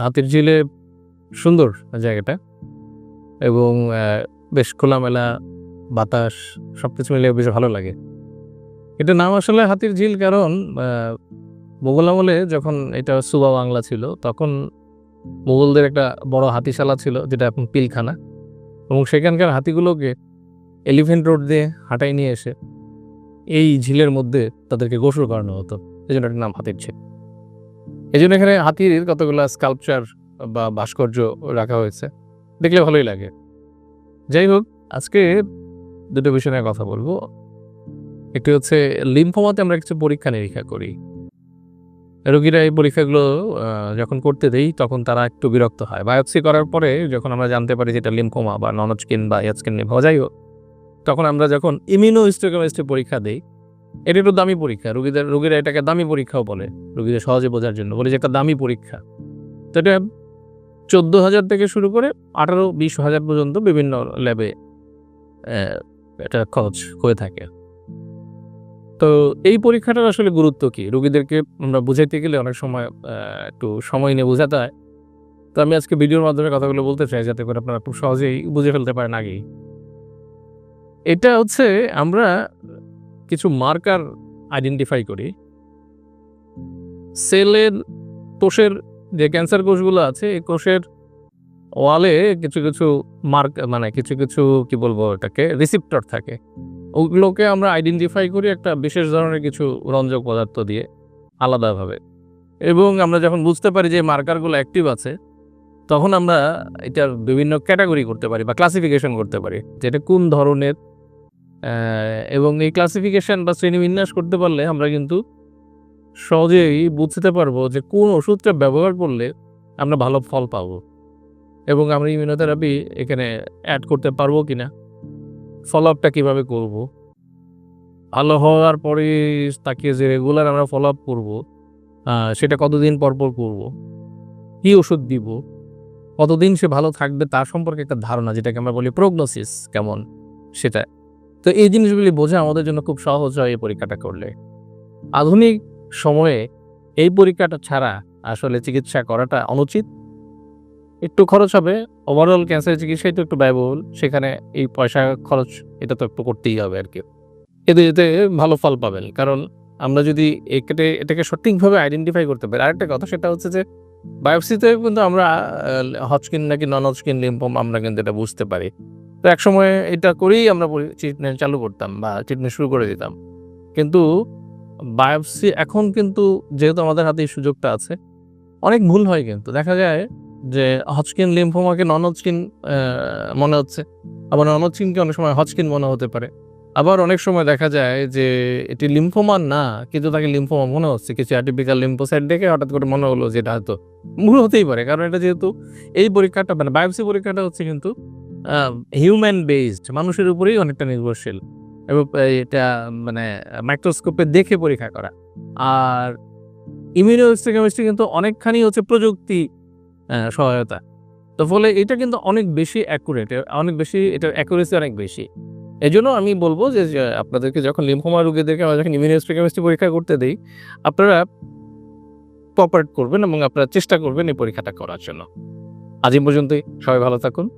হাতির ঝিলে সুন্দর জায়গাটা এবং বেশ খোলামেলা বাতাস সব কিছু মিলে বেশ ভালো লাগে। এটা নাম আসলে হাতির ঝিল কারণ মোগল আমলে যখন এটা সুবা বাংলা ছিল, তখন মোগলদের একটা বড় হাতিশালা ছিল, যেটা এখন পিলখানা এবং সেখানকার হাতিগুলোকে এলিফেন্ট রোড দিয়ে হাঁটাই নিয়ে এসে এই ঝিলের মধ্যে তাদেরকে গোসল করানো হতো। এই জন্য নাম হাতির ঝিল। এই জন্য এখানে হাতির কতগুলো স্কাল্পচার বা ভাস্কর্য রাখা হয়েছে। দেখলে ভালোই লাগে। যাই হোক, আজকে দুটো বিষয় নিয়ে কথা বলব। একটি হচ্ছে লিম্ফোমাতে আমরা কিছু পরীক্ষা নিরীক্ষা করি। রোগীরা এই পরীক্ষাগুলো যখন করতে দেই, তখন তারা একটু বিরক্ত হয়। বায়োপসি করার পরে যখন আমরা জানতে পারি যে এটা লিম্ফোমা বা ননস্কিন বা ইয়াজকিন লিম্ফোমা যাই হোক, তখন আমরা যখন ইমিউনো পরীক্ষা দিই এটা একটু দামি পরীক্ষা। রুগীদের, রুগীরা এটাকে দামি পরীক্ষাও বলে। রুগীদের সহজে বোঝার জন্য। বলে যে একটা দামি পরীক্ষা। তো এটা চোদ্দ হাজার থেকে শুরু করে আঠারো, বিশ হাজার পর্যন্ত বিভিন্ন ল্যাবে এটা খরচ হয়ে থাকে। তো এই পরীক্ষাটার আসলে গুরুত্ব কি? রুগীদেরকে আমরা বুঝাইতে গেলে অনেক সময় একটু সময় নিয়ে বোঝাতে হয়। তো আমি আজকে ভিডিওর মাধ্যমে কথাগুলো বলতে চাই, যাতে করে আপনারা খুব সহজেই বুঝে ফেলতে পারেন আগেই। এটা হচ্ছে আমরা কিছু মার্কার আইডেন্টিফাই করি। সেলের কোষের যে ক্যান্সার কোষগুলো আছে, এই কোষের ওয়ালে কিছু কিছু মার্ক মানে কিছু কিছু, কি বলব এটাকে রিসিপ্টর থাকে। ওগুলোকে আমরা আইডেন্টিফাই করি একটা বিশেষ ধরনের কিছু রঞ্জক পদার্থ দিয়ে আলাদাভাবে। এবং আমরা যখন বুঝতে পারি যে মার্কারগুলো অ্যাক্টিভ আছে, তখন আমরা এটার বিভিন্ন ক্যাটাগরি করতে পারি বা ক্লাসিফিকেশন করতে পারি যেটা কোন ধরনের এবং এই ক্লাসিফিকেশন বা শ্রেণীবিন্যাস করতে পারলে আমরা কিন্তু সহজেই বুঝতে পারব যে কোন ওষুধটা ব্যবহার করলে আমরা ভালো ফল পাব। এবং আমরা ইমিউনোথেরাপি এখানে অ্যাড করতে পারব কি না ফলো আপটা কীভাবে করব, ভালো হওয়ার পরে তাকে যে রেগুলার আমরা ফলো আপ করব সেটা কতদিন পর পর করব, কী ওষুধ দিব, কতদিন সে ভালো থাকবে তার সম্পর্কে একটা ধারণা, যেটাকে আমরা বলি প্রগনোসিস কেমন, সেটা। তো এই জিনিসগুলি বোঝা আমাদের জন্য খুব সহজ হয় এই পরীক্ষাটা করলে। আধুনিক সময়ে এই পরীক্ষাটা ছাড়া আসলে চিকিৎসা করাটা অনুচিত। একটু খরচ হবে ওভারঅল ক্যান্সার চিকিৎসায় তো একটু ব্যয়বহুল, সেখানে এই পয়সা খরচ এটা তো একটু করতেই হবে আর কি। এতে এতে ভালো ফল পাবেন, কারণ আমরা যদি একে এটাকে সঠিকভাবে আইডেন্টিফাই করতে পারি, আরেকটা কথা সেটা হচ্ছে যে বায়োপসিতে কিন্তু আমরা হচকিন নাকি নন হজকিন লিম্পম আমরা কিন্তু এটা বুঝতে পারি। তো একসময় এটা করেই আমরা ট্রিটমেন্ট চালু করতাম বা ট্রিটমেন্ট শুরু করে দিতাম। কিন্তু বায়োপসি এখন কিন্তু যেহেতু আমাদের হাতে এই সুযোগটা আছে, অনেক ভুল হয় কিন্তু। দেখা যায় যে হচকিন লিম্ফোমাকে নন হচকিন মনে হচ্ছে। আবার নন হচকিনকে অনেক সময় হচকিন মনে হতে পারে। আবার অনেক সময় দেখা যায় যে এটি লিম্ফোমা না, কিন্তু তাকে লিম্ফোমা মনে হচ্ছে। কিছু অ্যাটিপিক্যাল লিম্ফোসাইট দেখে হঠাৎ করে মনে হলো যে এটা হয়তো ভুল হতেই পারে। কারণ এটা যেহেতু এই পরীক্ষাটা মানে বায়োপসি পরীক্ষাটা হচ্ছে কিন্তু হিউম্যান বেসড মানুষের উপরেই অনেকটা নির্ভরশীল। এবং এটা মানে মাইক্রোস্কোপে দেখে পরীক্ষা করা। আর ইমিউনোহিস্টোকেমিস্ট্রি কিন্তু অনেকখানি হচ্ছে প্রযুক্তি সহায়তা। তো ফলে এটা কিন্তু অনেক বেশি অ্যাকুরেট অনেক বেশি এটা অ্যাকুরেসি অনেক বেশি। এই জন্য আমি বলব যে আপনাদেরকে যখন লিম্ফোমা রোগীদেরকে আমরা যখন ইমিউনোহিস্টোকেমিস্ট্রি পরীক্ষা করতে দিই, আপনারা কোঅপারেট করবেন এবং আপনারা চেষ্টা করবেন এই পরীক্ষাটা করার জন্য। আজ পর্যন্তই, সবাই ভালো থাকুন।